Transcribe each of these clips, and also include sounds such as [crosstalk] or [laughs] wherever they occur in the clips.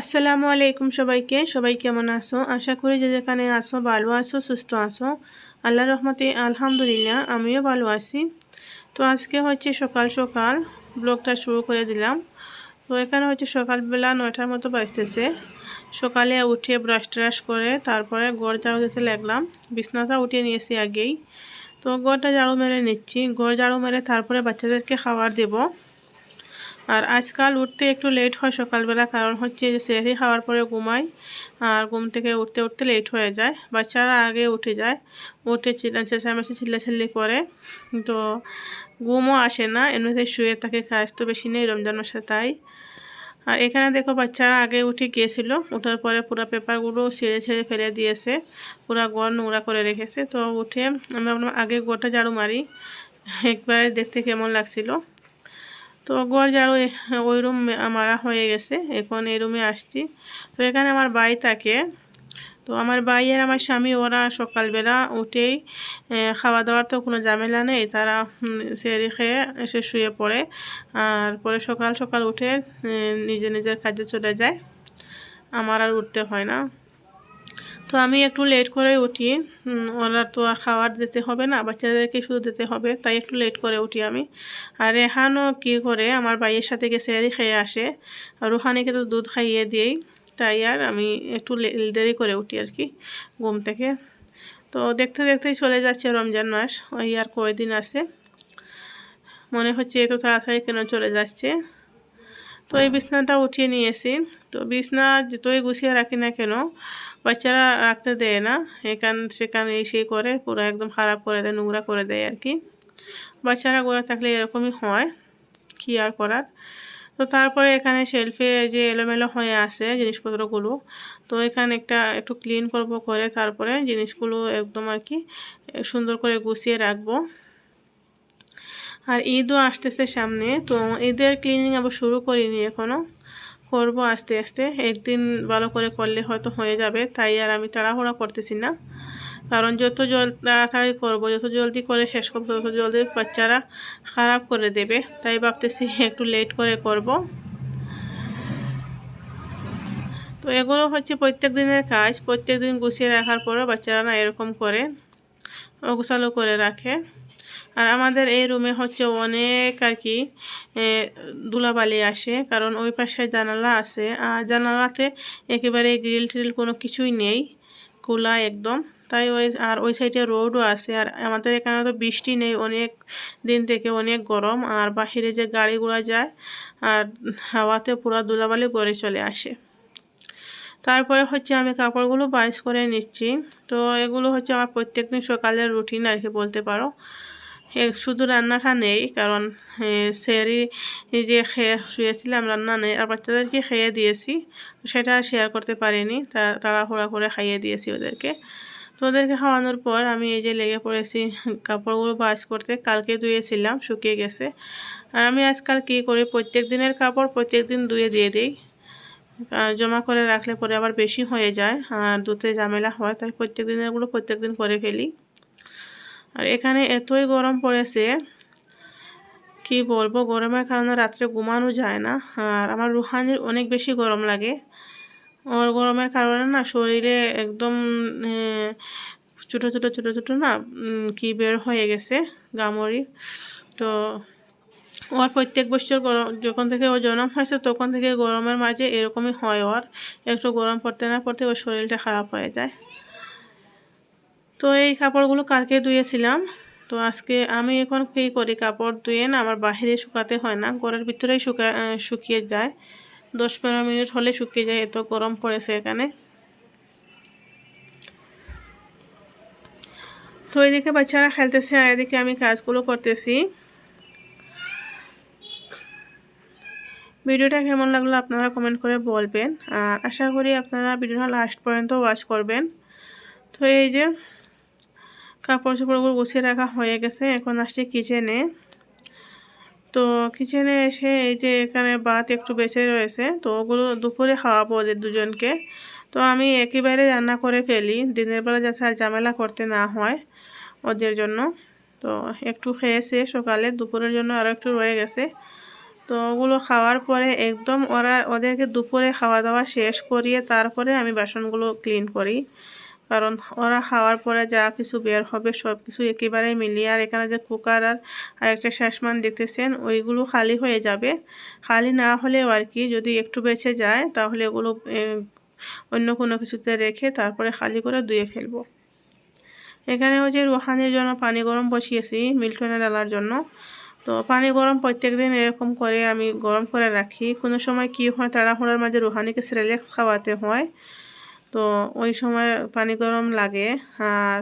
আসসালামু আলাইকুম সবাইকে। সবাই কেমন আছো? আশা করি যে যেখানে আছো, ভালো আছো, সুস্থ আছো। আল্লাহ রহমতে আলহামদুলিল্লাহ, আমিও ভালো আছি। তো আজকে হচ্ছে সকাল সকাল ব্লগটা শুরু করে দিলাম। তো এখানে হচ্ছে সকালবেলা নয়টার মতো বাজতেছে। সকালে উঠে ব্রাশ ট্রাশ করে তারপরে গড় ঝাড়ু দিতে লাগলাম। বিছনাটা উঠিয়ে নিয়েছি আগেই। তো গড়টা ঝাড়ু মেরে নিচ্ছি। গড় ঝাড়ু মেরে তারপরে বাচ্চাদেরকে খাবার দেবো। আর আজকাল উঠতে একটু লেট হয় সকালবেলা, কারণ হচ্ছে যে সেহরি খাওয়ার পরে ঘুমাই আর ঘুম থেকে উঠতে উঠতে লেট হয়ে যায়। বাচ্চারা আগে উঠে যায়, উঠে চেঁচামেচি, চিল্লাচিল্লি করে। তো ঘুমও আসে না এমনিতে শুয়ে থাকে, কাজ তো বেশি নেই রমজান মাসে, তাই। আর এখানে দেখো বাচ্চারা আগে উঠে গিয়েছিল, ওঠার পরে পুরো পেপারগুলো ছেড়ে ছেড়ে ফেলে দিয়েছে, পুরো গড় নোংরা করে রেখেছে। তো উঠে আমি আগে গোটা ঝাড়ু মারি, একবারে দেখতে কেমন লাগছিল। তো ঘর ঝাড়ু ওই রুম মারা হয়ে গেছে, এখন এই রুমে আসছি। তো এখানে আমার বাই থাকে। তো আমার ভাই আর আমার স্বামী, ওরা সকালবেলা উঠেই খাওয়া দাওয়ার তো কোনো ঝামেলা নেই, তারা সেরি খেয়ে এসে শুয়ে পড়ে। আর পরে সকাল সকাল উঠে নিজে নিজের কাজে চলে যায়। আমার আর উঠতে হয় না। তো আমি একটু লেট করে উঠি। ওরা তো আর খাবার দিতে হবে না, বাচ্চাদেরকে শুধু দিতে হবে, তাই একটু লেট করে উঠি আমি। আর রেহানও কী করে, আমার ভাইয়ের সাথে গেছে খেয়ে আসে। আর রুহানিকে তো দুধ খাইয়ে দিই তাই আর আমি একটু দেরি করে উঠি আর কি, ঘুম থেকে। তো দেখতে দেখতেই চলে যাচ্ছে রমজান মাস, ওই আর কয়দিন আছে। মনে হচ্ছে এত তাড়াতাড়ি কেন চলে যাচ্ছে। তো এই বিছনাটা উঠিয়ে নিয়েছি। তো বিছনা যতই গুছিয়ে রাখি না কেন বাচ্চারা রাখতে দেয় না। এখান সেখান এসে করে, পুরো একদম খারাপ করে দেয়, নোংরা করে দেয় আর কি। বাচ্চারা গোড়া থাকলে এরকমই হয়, কী আর করার? তো তারপরে এখানে শেলফে যে এলোমেলো হয়ে আছে জিনিসপত্রগুলো, তো এখানে একটা একটু ক্লিন করব করে তারপরে জিনিসগুলো একদম আর কি সুন্দর করে গুছিয়ে রাখব। আর ঈদও আসতেছে সামনে, তো ঈদের ক্লিনিং আবার শুরু করিনি এখনও করব আস্তে আস্তে। একদিন ভালো করে করলে হয়তো হয়ে যাবে, তাই আর আমি তাড়াহুড়া করতেছি না। কারণ যত জল তাড়াতাড়ি করব, যত জলদি করে শেষ করব, তত জলদি বাচ্চারা খারাপ করে দেবে। তাই ভাবতেছি [laughs] একটু লেট করে করব। তো এগুলো হচ্ছে প্রত্যেক দিনের কাজ। প্রত্যেক দিন গুছিয়ে রাখার পরও বাচ্চারা না এরকম করে অগুছালো করে রাখে। আর আমাদের এই রুমে হচ্ছে অনেক আর কি ধুলাবালি আসে, কারণ ওই পাশে জানালা আছে, আর জানালাতে একেবারে গ্রিল ট্রিল কোনো কিছুই নেই, খোলা একদম। তাই ওই, আর ওই সাইডে রোডও আছে, আর আমাদের এখানে তো বৃষ্টি নেই, অনেক দিন থেকে অনেক গরম, আর বাহিরে যে গাড়িগুলো যায়, আর হাওয়াতে পুরো ধুলাবালি গড়ে চলে আসে। তারপরে হচ্ছে আমি কাপড়গুলো বাইশ করে নিচ্ছি, তো এগুলো হচ্ছে আমার প্রত্যেক দিন সকালের রুটিন আর কি বলতে পারো। শুধু রান্নাটা নেই কারণ সেরি যে খেয়ে শুয়েছিলাম রান্না নেই, আর বাচ্চাদেরকে খেয়ে দিয়েছি সেটা শেয়ার করতে পারিনি, তা, তাড়াহুড়া করে খাইয়ে দিয়েছি ওদেরকে। তো ওদেরকে খাওয়ানোর পর আমি এই যে লেগে পড়েছি, কাপড়গুলো বাস করতে, কালকে ধুয়েছিলাম শুকিয়ে গেছে। আর আমি আজকাল কী করি, প্রত্যেক দিনের কাপড় প্রত্যেক দিন ধুয়ে দিয়ে দিই। জমা করে রাখলে পরে আবার বেশি হয়ে যায়, আর দুধে ঝামেলা হয়, তাই প্রত্যেক দিনেরগুলো প্রত্যেক দিন করে ফেলি। আর এখানে এতই গরম পড়েছে, কি বলব? গরমের কারণে রাত্রে ঘুমানো যায় না। আর আমার রুহানির অনেক বেশি গরম লাগে। ওর গরমের কারণে না শরীরে একদম ছোটো ছোটো ছোটো ছোটো না কি বের হয়ে গেছে গামরি তো ওর প্রত্যেক বছর গরম যখন থেকে ও জন্ম হয়েছে তখন থেকে গরমের মাঝে এরকমই হয় ওর। একটু গরম পড়তে না পড়তে ওর শরীরটা খারাপ হয়ে যায়। তো এই কাপড়গুলো কালকে ধুয়েছিলাম। তো আজকে আমি এখন কী করি? কাপড় ধুয়ে না আমার বাহিরে শুকাতে হয় না, ঘরের ভিতরেই শুকা শুকিয়ে যায়। দশ পনেরো মিনিট হলে শুকিয়ে যায়, এত গরম পড়েছে এখানে। তো এদিকে বাচ্চারা খেলতেছে আর এদিকে আমি কাজগুলো করতেছি। ভিডিওটা কেমন লাগল আপনারা কমেন্ট করে বলবেন। আর আশা করি আপনারা ভিডিওটা লাস্ট পর্যন্ত ওয়াচ করবেন। তো এই যে কাপড় চোপড়গুলো গুছিয়ে রাখা হয়ে গেছে। এখন আসছে কিচেনে তো কিচেনে এসে এই যে এখানে ভাত একটু বেঁচে রয়েছে, তো ওগুলো দুপুরে খাওয়াবো ওদের দুজনকে। তো আমি একেবারে রান্না করে ফেলি, দিনের বেলা যাতে আর ঝামেলা করতে না হয় ওদের জন্য। তো একটু খেয়েছে সকালে দুপুরের জন্য আরও একটু রয়ে গেছে। তো ওগুলো খাওয়ার পরে একদম ওরা ওদেরকে দুপুরে খাওয়া দাওয়া শেষ করিয়ে তারপরে আমি বাসনগুলো ক্লিন করি। কারণ ওরা খাওয়ার পরে যা কিছু বের হবে সব কিছু একেবারে মিলিয়ে, আর এখানে যে কুকার আর আরেকটা শেষমান দেখতেছেন, ওইগুলো খালি হয়ে যাবে। খালি না হলেও আর কি, যদি একটু বেঁচে যায়, তাহলে ওগুলো অন্য কোনো কিছুতে রেখে তারপরে খালি করে ধুয়ে ফেলব। এখানে ওই যে রুহানির জন্য পানি গরম বসিয়েছি মিল্টনে ডালার জন্য। তো পানি গরম প্রত্যেক দিন এরকম করে আমি গরম করে রাখি। কোনো সময় কি হয়, তাড়াহুড়ার মাঝে রুহানিকে সিরিলেক্স খাওয়াতে হয়। তো ওই সময় পানি গরম লাগে আর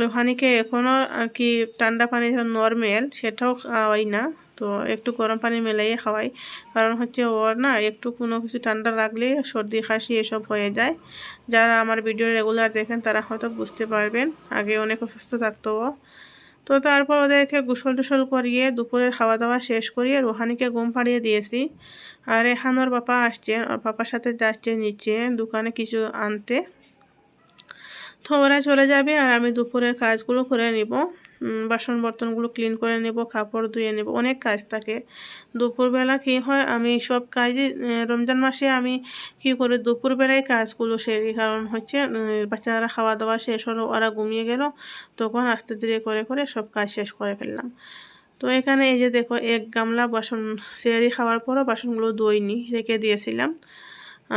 রুহানিকে এখনও আর কি ঠান্ডা পানি নর্মেল সেটাও খাওয়াই না। তো একটু গরম পানি মেলাইয়ে খাওয়াই। কারণ হচ্ছে ওর না একটু কোনো কিছু ঠান্ডা লাগলে সর্দি খাসি এসব হয়ে যায়। যারা আমার ভিডিও রেগুলার দেখেন তারা হয়তো বুঝতে পারবেন। আগে অনেক অসুস্থ থাকতো তো তারপর ওদেরকে গোসল টুসল করিয়ে দুপুরের খাওয়া দাওয়া শেষ করিয়ে রোহানিকে ঘুম পাড়িয়ে দিয়েছি। আর এখান ওর বাপা আসছে, ওর পাপার সাথে যাচ্ছে নিচে দোকানে কিছু আনতে। তো ওরা চলে যাবে আর আমি দুপুরের কাজগুলো করে নিব। বাসন বর্তনগুলো ক্লিন করে নেব, কাপড় ধুয়ে নেব। অনেক কাজ থাকে। দুপুরবেলা কী হয়, আমি সব কাজই রমজান মাসে আমি কি করি, দুপুরবেলায় কাজগুলো সেরি। কারণ হচ্ছে বাচ্চারা খাওয়া দাওয়া শেষ হলো, ওরা ঘুমিয়ে গেল, তখন আস্তে ধীরে করে করে সব কাজ শেষ করে ফেললাম। তো এখানে এই যে দেখো, এক গামলা বাসন সেরি খাওয়ার পরও বাসনগুলো দইনি রেখে দিয়েছিলাম।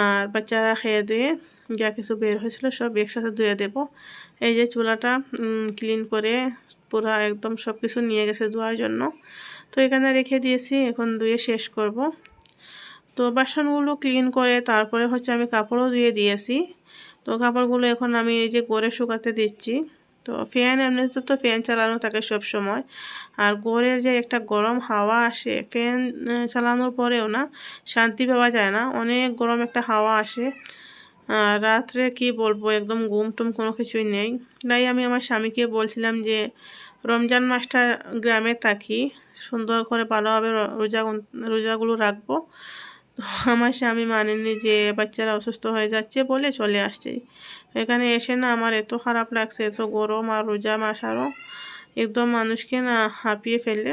আর বাচ্চারা খেয়ে ধুয়ে যা কিছু বের হয়েছিল সব একসাথে ধুয়ে দেব। এই যে চুলাটা ক্লিন করে পুরো একদম সব কিছু নিয়ে গেছে ধোয়ার জন্য। তো এখানে রেখে দিয়েছি, এখন ধুয়ে শেষ করব। তো বাসনগুলো ক্লিন করে তারপরে হচ্ছে আমি কাপড়ও ধুয়ে দিয়েছি। তো কাপড়গুলো এখন আমি এই যে গড়ে শুকাতে দিচ্ছি। তো ফ্যান, এমনিতে তো ফ্যান চালানো থাকে সব সময় আর গড়ের যে একটা গরম হাওয়া আসে, ফ্যান চালানোর পরেও না শান্তি পাওয়া যায় না। অনেক গরম একটা হাওয়া আসে। রাত্রে কি বলব, একদম ঘুম টুম কোনো কিছুই নেই। তাই আমি আমার স্বামীকে বলছিলাম যে, রমজান মাসটা গ্রামে থাকি, সুন্দর করে ভালোভাবে রোজা রোজাগুলো রাখব। আমার স্বামী মানেনি যে, বাচ্চারা অসুস্থ হয়ে যাচ্ছে বলে চলে আসছে। এখানে এসে না আমার এত খারাপ লাগছে, এত গরম আর রোজা মাস আরও একদম মানুষকে না হাঁপিয়ে ফেলে।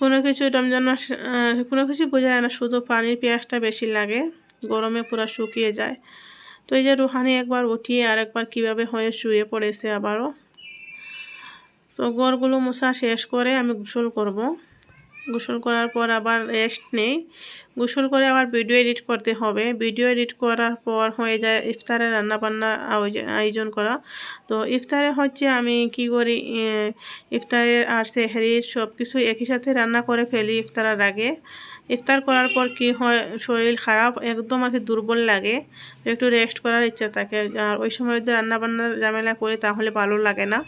কোনো কিছু রমজান মাস কোনো কিছু বোঝা যায় না, শুধু পানির পেঁয়াজটা বেশি লাগে। গরমে পুরো শুকিয়ে যায়। তো এই যে রুহানি একবার উঠিয়ে আর একবার কীভাবে হয়ে শুয়ে পড়েছে আবারও। তো গড়গুলো মশা শেষ করে আমি গোসল করব। গোসল করার পর আবার রেস্ট নেই। গোসল করে আবার ভিডিও এডিট করতে হবে। ভিডিও এডিট করার পর হয়ে যায় ইফতারে রান্নাবান্না আয়োজন করা। তো ইফতারে হচ্ছে আমি কি করি ইফতারের আর সেহরির সব কিছু একই সাথে রান্না করে ফেলি ইফতারের আগে। ইফতার করার পর কি হয়, শরীর খারাপ, একদম আর কি দুর্বল লাগে। একটু রেস্ট করার ইচ্ছা থাকে। আর ওই সময় যদি রান্নাবান্নার ঝামেলা করি তাহলে ভালো লাগে না।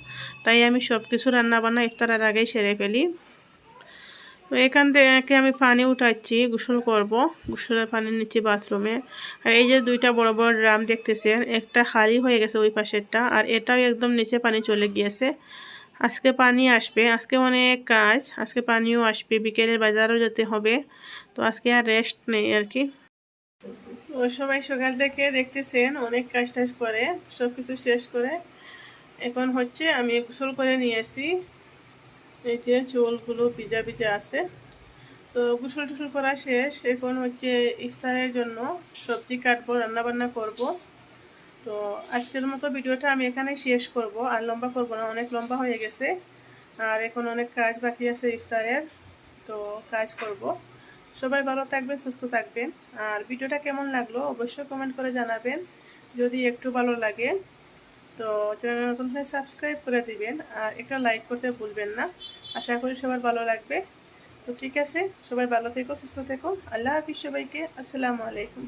তাই আমি সব কিছু রান্নাবান্না ইফতারের আগেই সেরে ফেলি। তো এখান থেকে আমি পানি উঠাচ্ছি, গোসল করব। গোসলের পানি নিচ্ছি বাথরুমে। আর এই যে দুইটা বড় বড় ড্রাম দেখতেছেন, একটা খালি হয়ে গেছে ওই পাশেরটা, আর এটাও একদম নিচে পানি চলে গিয়েছে। আজকে পানি আসবে, আজকে অনেক কাজ, আজকে পানিও আসবে, বিকেলের বাজারও যেতে হবে। তো আজকে আর রেস্ট নেই আর কি। ওই সময় সকাল থেকে দেখতেছেন, অনেক কাজ টাজ করে সব কিছু শেষ করে। এখন হচ্ছে আমি গোসল করে নিয়েছি এই যে চোলগুলো ভিজা ভিজা আছে। তো গোসল টুসল করা শেষ। এখন হচ্ছে ইফতারের জন্য সবজি কাটবো, রান্নাবান্না করব। তো আজকের মতো ভিডিওটা আমি এখানে শেষ করব। আর লম্বা করব না, অনেক লম্বা হয়ে গেছে। আর এখন অনেক কাজ বাকি আছে ইফতারের। তো কাজ করব। সবাই ভালো থাকবেন, সুস্থ থাকবেন। আর ভিডিওটা কেমন লাগল অবশ্যই কমেন্ট করে জানাবেন। যদি একটু ভালো লাগে তো চ্যানেল নতুন হয়ে সাবস্ক্রাইব করে দিবেন আর একটা লাইক করতে ভুলবেন না। আশা করি সবার ভালো লাগবে। তো ঠিক আছে, সবাই ভালো থেকো, সুস্থ থেকো। আল্লাহ হাফিজ সবাইকে। আসসালামু আলাইকুম।